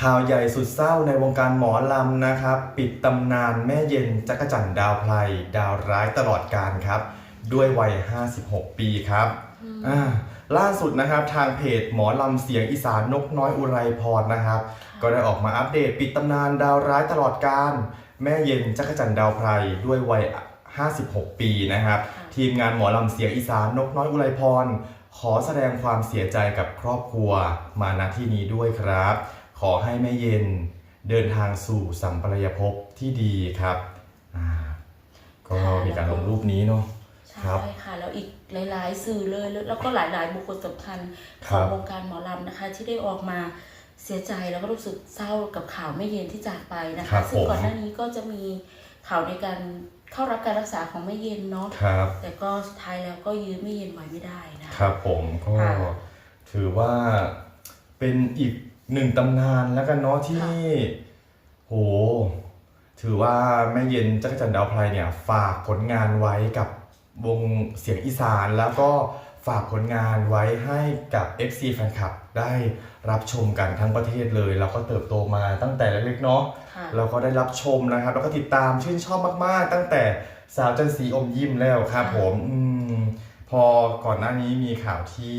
ข่าวใหญ่สุดเศร้าในวงการหมอลำนะครับ ปิดตำนานแม่เย็นจักรจันทร์ดาวไพลดาวร้ายตลอดการครับ ด้วยวัย 56 ปีครับอ่าล่าสุดนะครับทางเพจหมอลำเสียงอีสานนกน้อยอุไรพรนะครับ ก็ได้ออกมาอัปเดตปิดตำนานดาวร้ายตลอดการ แม่เย็นจักรจันทร์ดาวไพรด้วยวัย 56 ปีนะครับ ทีมงานหมอลำเสียงอีสานนกน้อยอุไรพรขอแสดงความเสียใจกับครอบครัวมาณที่นี้ด้วยครับ ขอให้แม่เย็นเดินทางสู่สัมปรายภพที่ดีครับอ่าก็มีการลงรูปนี้เนาะ ครัใช่บค่ะแล้วอีกหลาย ๆ สื่อเลยแล้วแล้วก็หลาย ๆ บุคคลสำคัญคขรัองบ วงการหมอลำนะคะ ที่ได้ออกมาเสียใจแล้วก็รู้สึกเศร้ากับข่าวไม่เย็นที่จากไปนะครัคะ บซึ่งก่อนผมหน้านี้ก็จะมีข่าวในการเข้ารับการรักษาของไม่เย็นเนาะครับ แต่ก็สุดท้ายแล้วก็ยื้อไม่เย็นไว้ไม่ได้นะคะครับผมก็ค่ะถือว่าเป็นอีก หนึ่งตำนานแล้วกันเนาะที่ค่ะโห ถือว่าแม่เย็นจักรจันทร์ดาวไพรเนี่ย ฝากผลงานไว้กับวงเสียงอีสานแล้วก็ฝากผลงานไว้ให้กับ FC แฟนคลับได้รับชมกันทั้งประเทศเลย แล้วก็เติบโตมาตั้งแต่เล็กๆเนาะค่ะเราก็ได้รับชมนะครับ แล้วก็ติดตามชื่นชอบมากๆ ตั้งแต่สาวจันทร์สีอมยิ้มแล้วครับค่ะผมอมพ อก่อนหน้านี้มีข่าวที่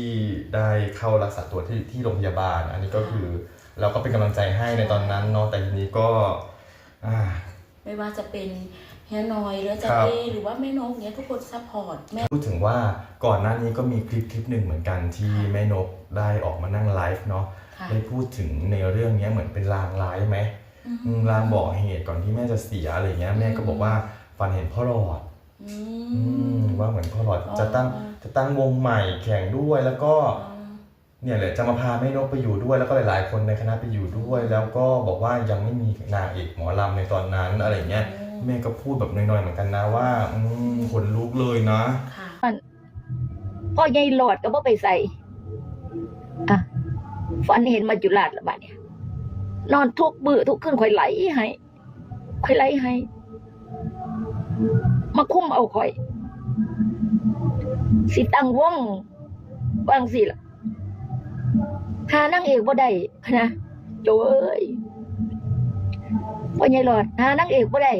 ได้เข้ารักษาตัวที่ที่โรงพยาบาล อันนี้ก็คือเราก็เป็นกำลังใจให้ในตอนนั้นเนาะแต่ทีนี้ก็อ่า ไม่ว่าจะเป็นเฮียนอยหรืออาจะครับเอหรือว่าแม่นกเนี้ยทุกคนซัพพอร์ตแม่ พูดถึงว่าก่อนหน้านี้ก็มีคลิปคลิปหนึ่งเหมือนกันที่ค่ะแม่นกได้ออกมานั่งไลฟ์เนาะค่ะ ได้พูดถึงในเรื่องเนี้ยเหมือนเป็นลางร้ายไหมอืม อืมลางบอกเหตุก่อนที่แม่จะเสียอะไรเงี้ยแม่ก็บอกว่าฝันเห็นพ่อหลอดอือืมมว่าเหมือนพ่อหลอดอ๋อจะตั้ง จะตั้งวงใหม่แข่งด้วยแล้วก็อ๋อเนี่ยแหละจะมาพาแม่นกไปอยู่ด้วยแล้วก็หลาย ๆ คนในคณะไปอยู่ด้วย แล้วก็บอกว่ายังไม่มีนางเอกหมอลำในตอนนั้นอะไรเงี้ยแม่ก็พูดแบบน้อยๆเหมือนกันนะว่าอืมขนลุกเลยนะค่ะพ่อใหญ่หลอดก็บ่ไปใส่อะฝันเห็นมาจุฬาละบาดเนี่ย นอนทุกมือทุกคืนข่อยไหลให้ข่อยไหลให้มาคุ้มเอาข่อย สิตั้งวงบางสิล่ะหานางเอกบ่ได้นะโจเอ้ยพ่อใหญ่หลอดหานางเอกบ่ได้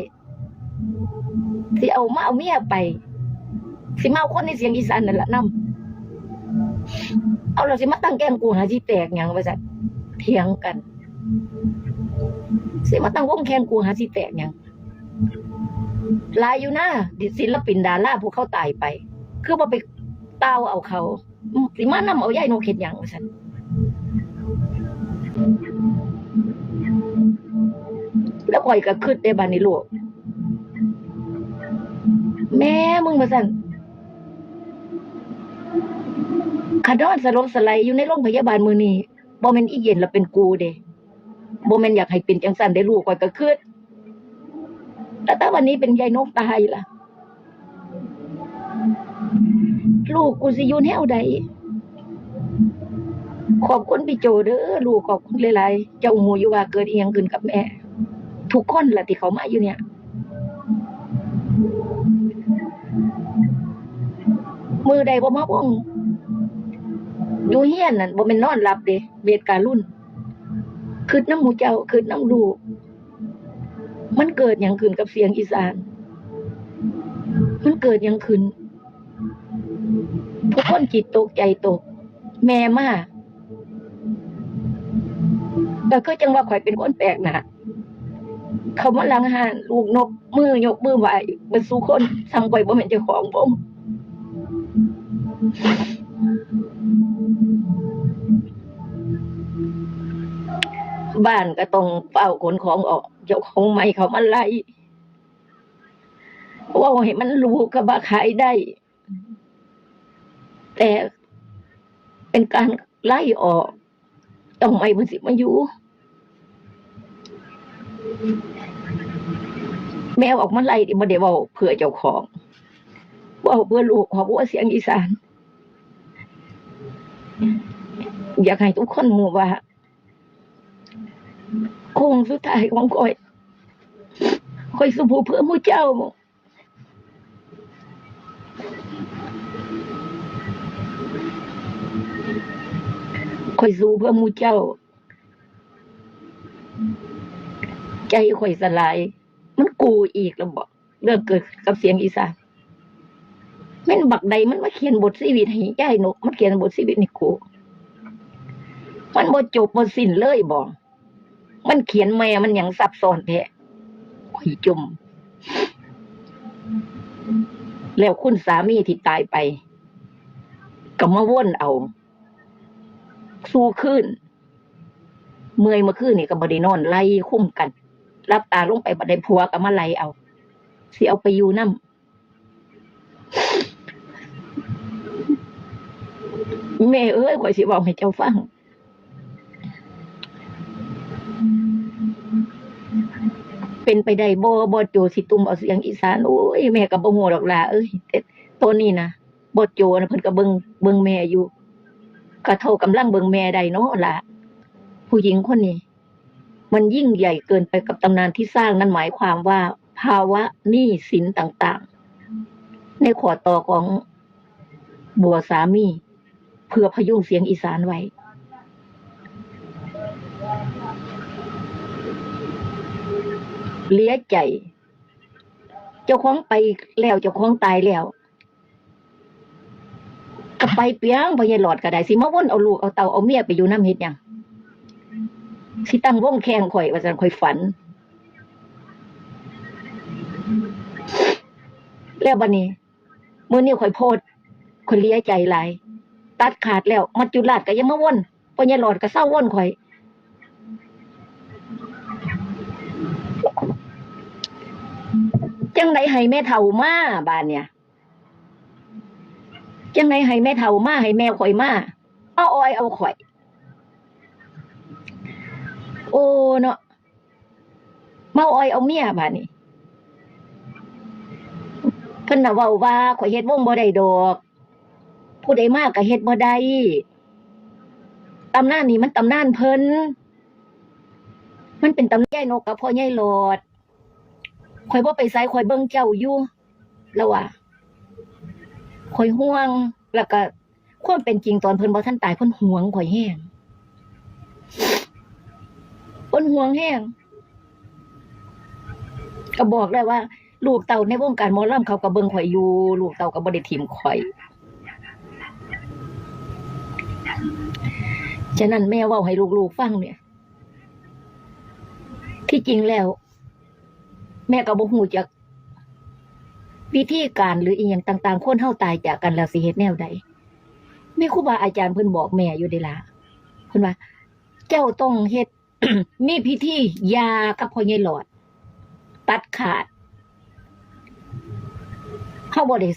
สิเอามาเอาเมียไป สิมาเอาคนในเสียงอีสานนั่นแหละนำเอาเราสิมาตั้งแกล้งกูหาที่แตกหยังว่าซั่นเถียงกัน สิมาตั้งวงแข่งกูหาที่แตกหยังลายอยู่นะดิศิลปินดาราผู้เขาตายไป คือบ่ไป ต้าเอาเขาอืมสิมานำเอายายนกเฮ็ดหยังว่าซั่นแล้วข่อยก็คิดได้บัดนี้ลูกแม่มึงว่าซั่นขาดอนสลบสไลอยู่ในโรงพยาบาลมือนี้บ่แม่นอีเย็นแล้วเป็นกูเด้บ่แม่นอยากให้เป็นจังซั่นได้ลูกข่อยก็คิดแต่ถ้าวันนี้เป็นยายนกตายล่ะ ลูกกูสิอยู่แนวใดขอบคุณพี่โจเด้อลูกขอบคุณหลายๆเจ้าหูอยู่ว่าเกิดเอียงขึ้นกับแม่ ทุกคนละที่เขามาอยู่เนี่ย มือใดบ่มาบ่งอยู่เฮียนนั่นบ่แม่นนอนหลับเด้เวทการรุ่นคืดน้ำหมูเจ้าคืดน้ำลูกมันเกิดหยังขึ้นกับเสียงอีสาน มันเกิดหยังขึ้น ทุกคนจิตตกใจตก แม่มาก็คือจังว่าข่อยเป็นคนแปลกหน้าเขามาลังหานลูกนกมือยกมือไหวเบ่สู่คนสั่งข่อยบ่แม่นเจ้าของผมบ้านก็ต้องเฝ้าขนของออกเจ้าของใหม่เขามาไล่ว่าให้มันรู้ก็บ่าขายได้ แต่เป็นการไล่ออกต้องไม่มันสิมาอยู่ แมวออกมาไล่ดิบ่ได้เว้าเพื่อเจ้าของว้าเพื่อลูกของว่าเสียงอีสาน อยากให้ทุกคนรู้ว่าโคงสุดท้ายของข่อยข่อยสู้เพื่อมู่เจ้า ข่อยสู้เพื่อมูเจ้า ใจข่อยสลาย มันกูอีกแล้วบอกเรื่องเกิดกับเสียงอีสานแม่นบักใดมันมาเขียนบทชีวิตให้ยายนก มันเขียนบทชีวิตให้กูมันบ่จบบ่สิ้นเลยบ่มันเขียนแม่มันยังซับซ้อนแท้ข่อยจม แล้วคุณสามีที่ตายไป ก็มาว่นเอา สู้ขึ้น เมื่อยเมื่อคืนนี่ก็บ่ได้นอนไล่คุ้มกัน รับตาลงไปบัดได้ผัวก็มาไล่เอาสิเอาไปอยู่นำแม่เอ้ยข่อยสิบอกให้เจ้าฟังเป็นไปได้บ่บ่โจสิตุ่มเอาเสียงอีสานโอ้ยแม่ก็บ่ฮู้ดอกล่ะเอ้ยแต่ตัวนี้นะบ่โจนะเพิ่นก็เบิ่งเบิ่งแม่อยู่ ก็เท่ากำลังเบิงแม่ได้เนาะล่ะผู้หญิงคนนี้ มันยิ่งใหญ่เกินไปกับตำนานที่สร้างนั่นหมายความว่า ภาวะหนี้สินต่างๆ ในขอต่อของบัวสามี เพื่อพยุงเสียงอีสานไว้เลี้ยใจ เจ้าของไปแล้วเจ้าของตายแล้ว ก็ไปเปียงพญาหลอดก็ได้สิมาว่นเอาลูกเอาเต่าเอาเมียไปอยู่น้ำเฮ็ดยังสิตั้งวงแข่งข่อยว่าจันข่อยฝัน แล้วบัดนี้มื้อนี้ข่อยโพดข่อยเลี้ยใจหลาย ตัดขาดแล้วมัจจุราชก็ยังมาว่นพญาหลอดก็เศร้าว่นข่อยจังไดให้แม่เฒ่ามาบ้านเนี่ย จังไดให้แม่เฒ่ามาให้แม่ข่อยมาเอาอ้อยเอาข่อย โอ้เนาะเอาอ้อยเอาเมียบ้านนี้เพิ่นน่ะเว้าว่าข่อยเฮ็ดวงบ่ได้ดอก ผู้ใดมากก็เฮ็ดบ่ได้ตำนานนี่มันตำนานเพิ่นมันเป็นตำนานยายนกกับพ่อยายหลอดข่อยบ่ไปไสข่อยเบิ่งเจ้าอยู่แล้วว่า ข่อยห่วง แล้วก็ความเป็นจริงตอนเพิ่นบ่ทันตายเพิ่นห่วงข่อยแฮงเพิ่นห่วงแฮงก็บอกได้ว่า ลูกเต่าในวงการหมอลำเขาก็เบิ่งข่อยอยู่ ลูกเต่าก็บ่ได้ทิ่มข่อยฉะนั้นแม่ว้าให้ลูกๆฟังเนี่ย ที่จริงแล้ว แม่ก็บ่ฮู้จัก วิธีการหรืออีหยังต่าง ๆ คนเฮาตายจากกันแล้วสิเฮ็ดแนวใดมีครูบาอาจารย์เพิ่นบอกแม่อยู่เดะล่ะเพิ่นว่า เจ้าต้องเฮ็ดมีพิธียากับพ่อใหญ่หลอด ตัดขาดเฮาบ่ได้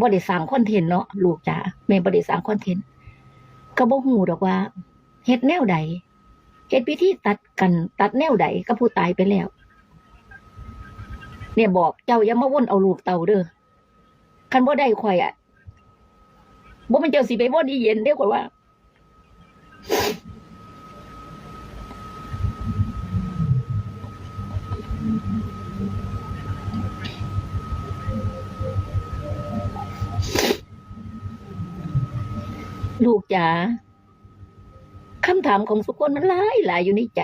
บ่ได้สร้างคอนเทนต์เนาะลูกจ๋าแม่บ่ได้สร้างคอนเทนต์ก็บ่ฮู้ดอกว่าเฮ็ดแนวใดเฮ็ดพิธีตัดกันตัดแนวใดกับผู้ตายไปแล้ว เนี่ยบอกเจ้าอย่ามาว่นเอาลูกเต่าเด้อคันบ่ได้ข่อยอะบ่มันเจ้าสิไปว่นอีเย็นเด้อข่อยว่า ลูกจ๋าคำถามของสุกคนมันหลายหลายอยู่ในใจ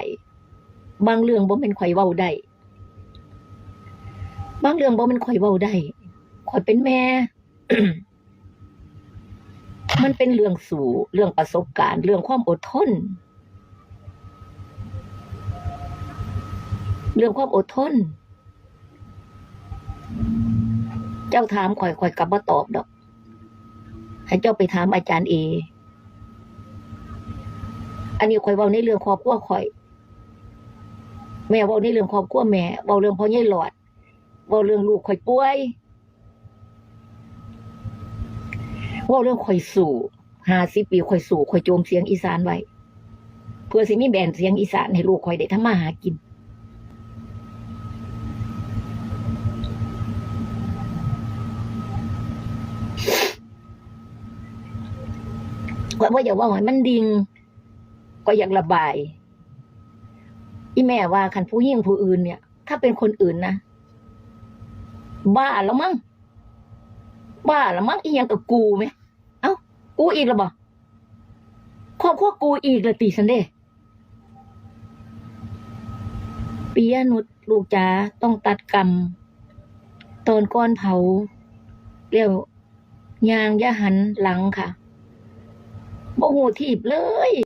บางเรื่องบ่เป็นข่อยเว้าได้ บางเรื่องบ่มันข่อยเว้าได้ข่อยเป็นแม่ มันเป็นเรื่องสู่เรื่องประสบการณ์ เรื่องความอดทน เรื่องความอดทน เจ้าถามข่อยข่อยกลับมาตอบดอก ให้เจ้าไปถามอาจารย์เอ อันนี้ข่อยเว้าในเรื่องครอบครัวข่อย แม่เว้าในเรื่องครอบครัวแม่เว้าเรื่องพ่อใหญ่หลอด ว่าเรื่องลูกข่อยป่วยว่าเรื่องข่อยสู่ห้าสิบปีข่อยสู่ข่อยโจมเสียงอีสานไว้เพื่อสิมีแบนเสียงอีสานให้ลูกข่อยได้ทำมาหากินข่อยว่าอย่าว่าให้มันดิง ก็อยากระบาย อีแม่ว่าคันผู้ยิ่งผู้อื่นเนี่ย ถ้าเป็นคนอื่นนะ บ้าแล้วมั้งบ้าแล้วมั้งอีหยังกับกูไหมเอ้ากูอีกแล้วบ่ครอบครัวกูอีกและตีสันเด้ปียนุชลูกจ๋าต้องตัดกรรมตอนก้อนเผาเรียวยางยาหันหลังค่ะบ่หูทีบเลย